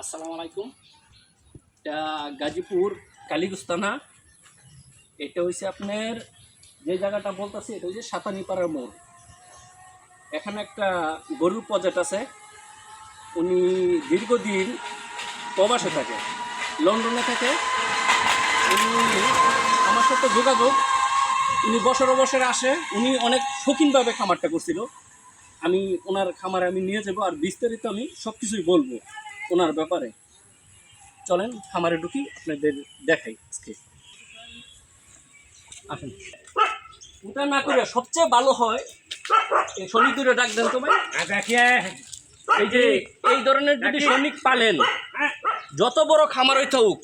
আসসালামু আলাইকুম। এটা গাজীপুর কালীগুস্তানা। এটা হচ্ছে আপনার যে জায়গাটা বলতেছে, এটা হচ্ছে সাতানিপাড়ার মোড়। এখানে একটা গরুর প্রজেক্ট আছে। উনি দীর্ঘদিন প্রবাসে থাকে, লন্ডনে থাকে। উনি আমার সাথে যোগাযোগ, উনি বছর বছরে আসে। উনি অনেক শৌখিনভাবে খামারটা করছিল। আমি ওনার খামারে আমি নিয়ে যাব আর বিস্তারিত আমি সব কিছুই বলব। ওনার ব্যাপারে। চলেন খামারে ঢুকি আপনাদের দেখাই আজকে। আসেন। ওটা না করে সবচেয়ে ভালো হয় এই সৈনিক করে ডাক দেন তো ভাই। এই যে এই ধরনের যদি সৈনিক পালেন যত বড় খামার হইতে হোক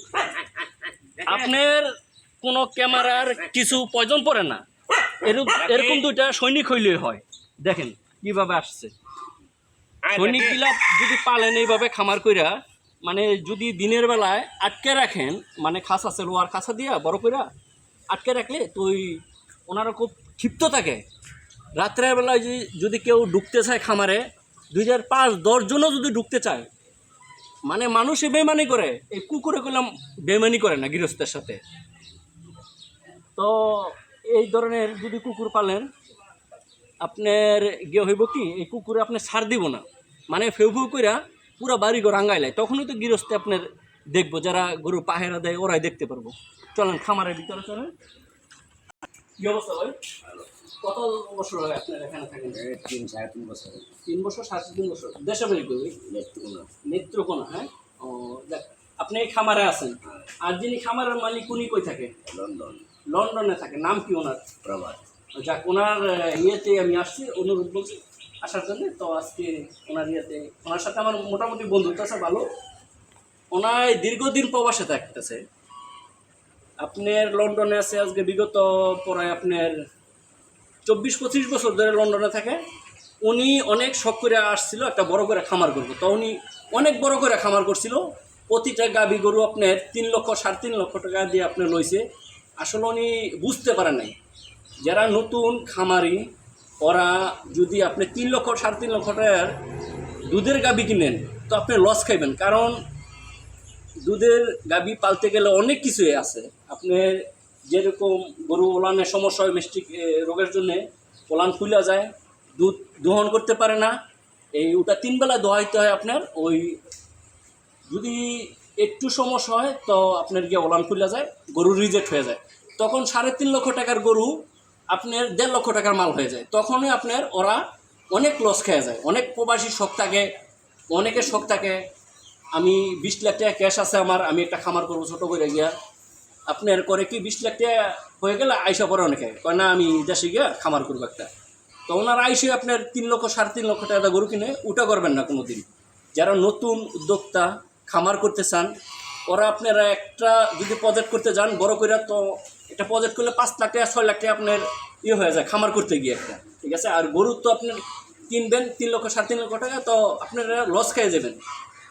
আপনার কোনো ক্যামেরার কিছু প্রয়োজন পড়ে না। এরকম এরকম দুইটা সৈনিক হইলেই হয়। দেখেন কীভাবে আসছে। সৈনিক গিলা যদি পালেন এইভাবে খামার কইরা মানে যদি দিনের বেলায় আটকে রাখেন মানে খাঁচা আছে লোয়ার খাসা দিয়া, বড় কইরা, আটকে রাখলে তো ওই ওনারা খুব ক্ষিপ্ত থাকে। রাত্রের বেলায় যদি যদি কেউ ঢুকতে চায় খামারে, দুই হাজার পাঁচ, দশজনও যদি ঢুকতে চায় মানে মানুষে বেমানি করে। এই কুকুরে করলাম বেমানি করে না গৃহস্থের সাথে। তো এই ধরনের যদি কুকুর পালেন, আপনার গিয়ে হইব কি, এই কুকুরে আপনি সার দিব না। মানে ফেউ ফেউ কইরা পুরো বাড়ি ঘর আঙ্গাইলাই। তখনই তো গৃহস্থে আপনার দেখব যারা গরু পাহেরা দেয় ওরাই দেখতে পারব। চলেন খামারের ভিতরে চলেন। কি অবস্থা ভাই? কত বছর হয় আপনার এখানে থাকেন? তিন সাড়ে তিন বছর। তিন বছর সাড়ে তিন বছর। দেশে বাড়ি কই নেত্রকোনা। নেত্রকোনা হ্যাঁ? ও দেখ আপনি এই খামারে আছেন। আর যিনি খামারের মালিক উনি কই থাকে? লন্ডন। লন্ডনে থাকে। নাম কি ওনার? প্রভাত। যাক ওনার ইয়েতে আমি আসছি অনুরোধ বলছি। আসার জন্য তো আজকে ওনার ইয়েতে, ওনার সাথে আমার মোটামুটি বন্ধুত্ব আছে, ভালো। ওনার দীর্ঘদিন প্রবাসে থাকতেছে। আপনার লন্ডনে আছে, আজকে বিগত প্রায় আপনার চব্বিশ পঁচিশ বছর ধরে লন্ডনে থাকে। উনি অনেক শখ করে আসছিল একটা বড় করে খামার করব। তো উনি অনেক বড় করে খামার করছিল। প্রতিটা গাবি গরু আপনার তিন লক্ষ, সাড়ে তিন লক্ষ টাকা দিয়ে আপনার লইছে। আসলে উনি বুঝতে পারেন নাই। যারা নতুন খামারি ওরা যদি আপনি তিন লক্ষ, সাড়ে তিন লক্ষ টাকার দুধের গাবি কিনেন, তো আপনি লস খাইবেন। কারণ দুধের গাবি পালতে গেলে অনেক কিছুই আছে। আপনার যেরকম গরু ওলানের সমস্যা হয়, মিষ্টি রোগের জন্যে ওলান ফুলা যায়, দুধ দোহন করতে পারে না। এই ওটা তিনবেলা দোহাইতে হয় আপনার, ওই যদি একটু সমস্যা হয়, তো আপনার গিয়ে ওলান ফুলা যায়, গরু রিজেক্ট হয়ে যায়। তখন সাড়ে তিন লক্ষ টাকার গরু আপনার দেড় লক্ষ টাকার মাল হয়ে যায়। তখনই আপনার ওরা অনেক লস খেয়ে যায়। অনেক প্রবাসী শখ থাকে, অনেকের শখ থাকে। আমি বিশ লাখ টাকা ক্যাশ আছে আমার, আমি একটা খামার করব ছোটো করে গিয়া। আপনার করে কি বিশ লাখ টাকা হয়ে গেলে আইসা পরে অনেকে। কয়, না, আমি দেশে গিয়া খামার করব একটা। তো ওনার আইসে আপনার তিন লক্ষ, সাড়ে তিন লক্ষ টাকা গরু কিনে উঠা করবেন না কোনো দিন। যারা নতুন উদ্যোক্তা খামার করতে চান, ওরা আপনারা একটা যদি প্রজেক্ট করতে যান, বড় করে তো এটা প্রজেক্ট করলে পাঁচ লাখ টাকা, ছয় লাখ টাকা আপনার ইয়ে হয়ে যায়, খামার করতে গিয়ে একটা, ঠিক আছে? আর গরুর তো আপনার কিনবেন তিন লক্ষ, সাড়ে তিন লক্ষ টাকা, তো আপনারা লস খেয়ে যাবেন।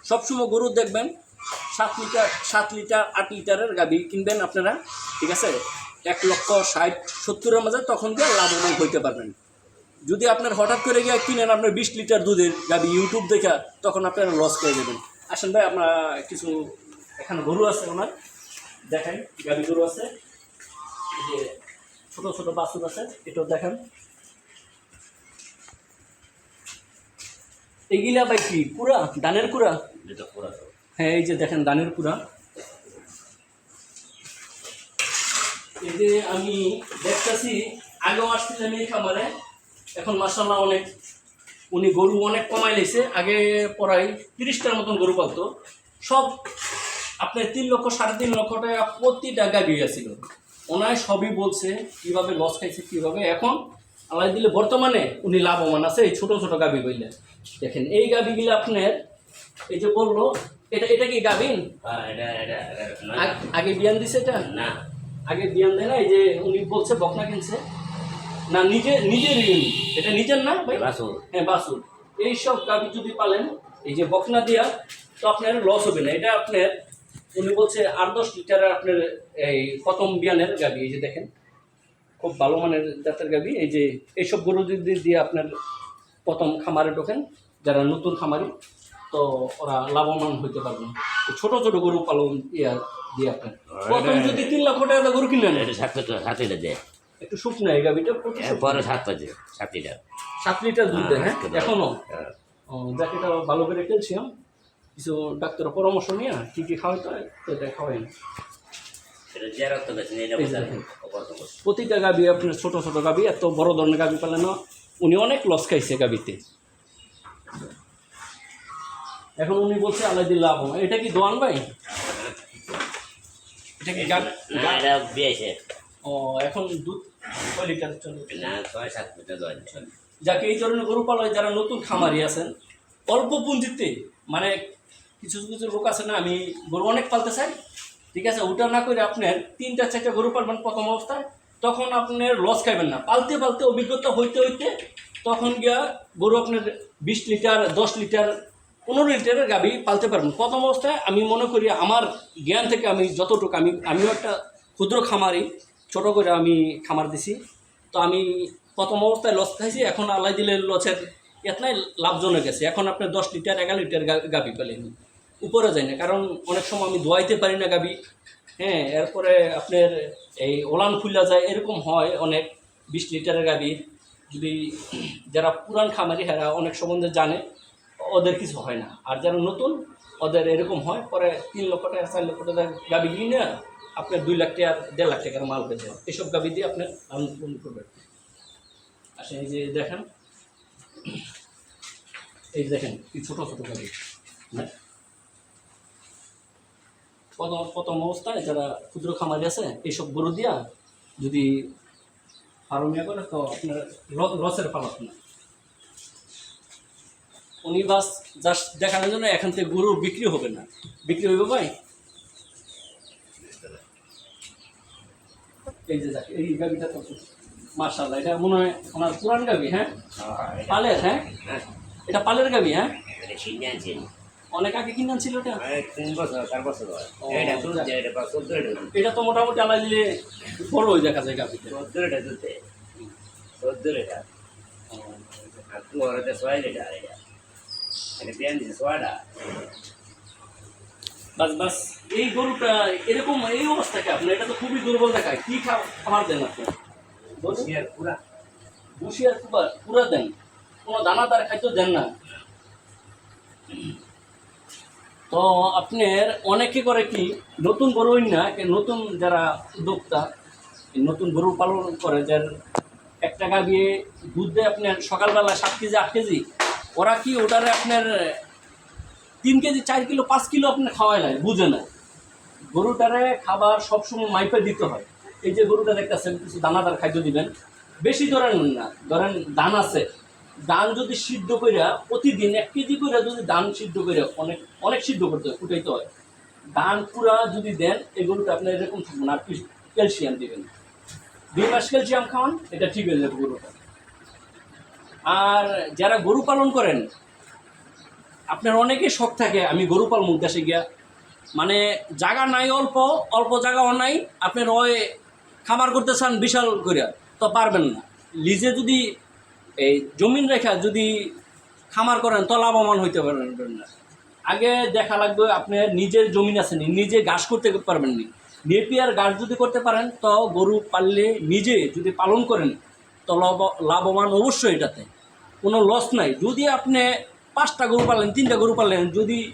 সবসময় গরু দেখবেন, সাত লিটার সাত লিটার, আট লিটারের গাবি কিনবেন আপনারা, ঠিক আছে? এক লক্ষ, ষাট, সত্তরের মাঝে তখন গিয়ে লাভবান হইতে পারবেন। যদি আপনার হঠাৎ করে গিয়ে কিনেন আপনার বিশ লিটার দুধের গাবি ইউটিউব দেখা, তখন আপনারা লস করে দেবেন আসেন ভাই আপনার কিছু, এখানে গরু আছে ওনার দেখেন গাবি গরু আছে। যে ছোট ছোট বাছুর আছে এটাও দেখেন। এগুলা ভাই কি কুড়া? ধানের কুড়া? হ্যাঁ এই যে দেখেন ধানের কুড়া। এই যে আমি দেখতেছি আগেও আসছিলাম এই খামারে এখন মাসাল্লাহ অনেক উনি গরু অনেক কমাই লেছে আগে পড়াই তিরিশটার মতন গরু পালতো। সব আপনার তিন লক্ষ সাড়ে তিন লক্ষ টাকা প্রতিটা গাবি ছিল ওনায় সবই বলছে কীভাবে লস খাইছে কীভাবে। এখন আল্লাহ দিলে বর্তমানে উনি লাভবান আছে এই ছোটো ছোটো গাবি বললে দেখেন এই গাবিগুলো আপনার এই যে বলল এটা এটা কি গাবিন আগে বিয়ান দিছে এটা? না। আগে বিয়ান দেয় না এই যে উনি বলছে বকনা কিনছে। না নিজে নিজের এটা নিজের না ভাই? বাসুর হ্যাঁ বাসুর এইসব গাবি যদি পালেন এই যে বকনা দিয়া তো আপনার লস হবে না। এটা আপনার উনি বলছে আট দশ লিটারের আপনার এই প্রথম বিয়ানের গাবি এই যে দেখেন খুব ভালো মানের জাতের গাবি এই যে এইসব গরু যদি দিয়ে আপনার প্রথম খামারে ঢোকেন যারা নতুন খামারি তো ওরা লাভবান হইতে পারবে ছোট ছোট গরু পালন ইয়া দিয়ে আপনার। প্রথম যদি তিন লক্ষ টাকা গরু কিনলেন লিটার দেয়। একটু শুকনো এই প্রতি শুকনো। সাত বাজে সাত লিটার। সাত লিটার দুধ দেয় হ্যাঁ? এখনও? এটা ভালো করে ক্যালসিয়াম। কিছু ডাক্তারের পরামর্শ নিয়ে কী কী খাওয়াইতে হয় এটা খাওয়াই না। প্রতিটা গাবি আপনার ছোট ছোট গাবি এত বড় ধরনের গাবি পালে না উনি অনেক লস খাইছে গাবিতে। এখন উনি বলছে আলাদি লাভ হয়। এটা কি দোয়ান ভাই? এটা কি ও এখন দুধ কয় লিটার চলে? না ছয় সাত লিটার দশ লিটার যাকে এই ধরনের গরু পালয় যারা নতুন খামারি আছেন অল্প পুঁজিতে মানে কিছু কিছু লোক আছে না, আমি গরু অনেক পালতে চাই। ঠিক আছে, ওটা না করে আপনার তিনটা, চারটা গরু পালবেন প্রথম অবস্থায়। তখন আপনার লস খাইবেন না। পালতে পালতে অভিজ্ঞতা হইতে হইতে তখন গিয়া গরু আপনার বিশ লিটার, দশ লিটার, পনেরো লিটারের গাবি পালতে পারবেন। প্রথম অবস্থায় আমি মনে করি আমার জ্ঞান থেকে আমি যতটুকু, আমি, আমিও একটা ক্ষুদ্র খামারি, ছোট করে আমি খামার দিছি। তো আমি প্রথম অবস্থায় লস খাইছি, এখন আল্লাহ দিলে লসের এতনাই লাভজনক গেছে এখন আপনার দশ লিটার, এগারো লিটার গাবি পেলেন। উপরে যায় না, কারণ অনেক সময় আমি দোয়াইতে পারি না গাবি। হ্যাঁ এরপরে আপনার এই ওলান খুলে যায়, এরকম হয় অনেক। বিশ লিটারের গাবি, যদি যারা পুরান খামারি, হেরা অনেক সম্বন্ধে জানে, ওদের কিছু হয় না। আর যারা নতুন, ওদের এরকম হয়, পরে তিন লক্ষ টাকা, চার লক্ষ টাকা গাবি কিনে আপনার দুই লাখ টাকা, দেড় লাখ টাকার মাল যায়। এসব গাবি দিয়ে আপনার পালন করবেন। আচ্ছা এই যে দেখেন এই দেখেন কি ছোটো ছোটো গাড়ি হ্যাঁ। প্রথম প্রথম অবস্থায় যারা ক্ষুদ্র খামারি আছে এইসব গরু দিয়া যদি ফার্ম ইয়ে করে তো আপনার লসের পালাত না। উনি বাস জাস্ট দেখানোর জন্য এখান থেকে গরু বিক্রি হবে না। বিক্রি হইবে ভাই এই যে দেখ এই গাবিটা তো মার্শাল্লাহ এটা মনে হয় ওনার পুরান গাবি হ্যাঁ হ্যাঁ, পালের হ্যাঁ হ্যাঁ, এটা পালের গাবি হ্যাঁ এটা। অনেক আগে কিনে ছিল এটা এই তিন বছর, চার বছর এটা। দেয়, এটা। এটা তো মোটামুটি আলাই দিলে বড় হয়ে দেখা যায় গাবিতে চোদ্দ লিটার দুধ দেয়। চোদ্দ লিটার। ছয় এটা। এটা বিয়ান দিছে ছয়টা। বাস বাস এই গরুটা এরকম এই অবস্থাকে আপনার এটা তো খুবই দুর্বল দেখায় কি খাবার দেন আপনি বলুন পুরা। ভুসি পুরা দেন। কোনো দানাদার খাদ্য দেন না। তো আপনার অনেকে করে কি, নতুন গরু না নতুন যারা উদ্যোক্তা নতুন গরু পালন করে, যার এক টাকা দিয়ে দুধ দেয় আপনার সকালবেলা সাত কেজি, আট কেজি, ওরা কি ওটারে আপনার তিন কেজি, চার কিলো, পাঁচ কিলো আপনার খাওয়ায় না বুঝে না গরুটারে খাবার সবসময় মাইপে দিতে হয়। এই যে গরুটা দেখতেছেন, কিছু দানাদার খাদ্য দিবেন। বেশি ধরেন না, ধরেন ধান আছে। ধান যদি সিদ্ধ করে প্রতিদিন এক কেজি করে যদি ধান সিদ্ধ করে অনেক অনেক সিদ্ধ করতে হয়, ফুটাইতে হয়। ধান পুরা যদি দেন, এই গরুটা আপনার এরকম থাকবে না, আর ক্যালসিয়াম দিবেন। দুই মাস ক্যালসিয়াম খাওয়ান, এটা ঠিক হয়ে যাবে গরুটা। আর যারা গরু পালন করেন, আপনার অনেকে শখ থাকে, আমি গরু পালন দেশে গিয়া। মানে জায়গা নাই অল্প অল্প জায়গাও নাই, আপনার ওই খামার করতে চান বিশাল করে তো পারবেন না। লিজে যদি এই জমিন রেখা যদি খামার করেন, তো লাভবান হইতে পারবেন না। আগে দেখা লাগবে আপনার নিজের জমিন আছে নি, নিজে ঘাস করতে পারবেন নি। নেপিয়ার ঘাস যদি করতে পারেন, তো গরু পাললে নিজে যদি পালন করেন, তো লাভ- লাভবান অবশ্যই এটাতে। কোনো লস নাই। যদি আপনি পাঁচটা গরু পাললেন তিনটা গরু পাললেন যদি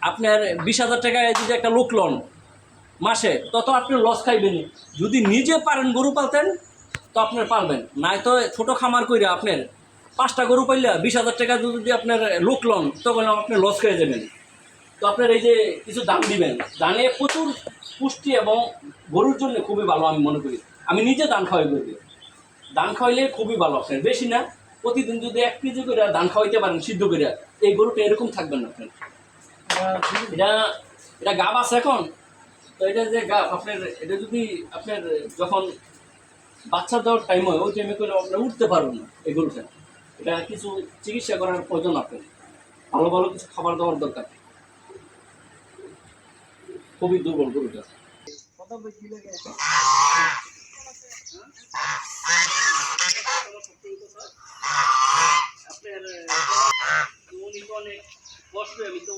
আপনার বিশ হাজার টাকায় যদি একটা লোক লন মাসে তত আপনি লস খাইবেন যদি নিজে পারেন গরু পালতেন তো আপনার পালবেন। নাই তো ছোট খামার কইরা আপনার পাঁচটা গরু পাইলে বিশ হাজার টাকা যদি আপনার লোক লন তখন আপনি লস খেয়ে যাবেন। তো আপনার এই যে কিছু দাম দিবেন দানে প্রচুর পুষ্টি এবং গরুর জন্য খুবই ভালো আমি মনে করি। আমি নিজে দান খাওয়াই করি ধান খাওয়াইলে খুবই ভালো আপনার। বেশি না প্রতিদিন যদি এক কেজি করে ধান খাওয়াইতে পারেন সিদ্ধ করে এই গরুটা এরকম থাকবেন না আপনার। এটা এটা গাব আছে এখন তো এটা যে গাব আপনার, এটা যদি আপনার, যখন বাচ্চা দেওয়ার টাইম হয় ওই টাইমে করে আপনার উঠতে পারবেন না এই এটা কিছু চিকিৎসা করার প্রয়োজন আপনার। ভালো ভালো কিছু খাবার দেওয়ার দরকার। খুবই দুর্বল গরুটা। আপনার অনেক বসবে আমি তো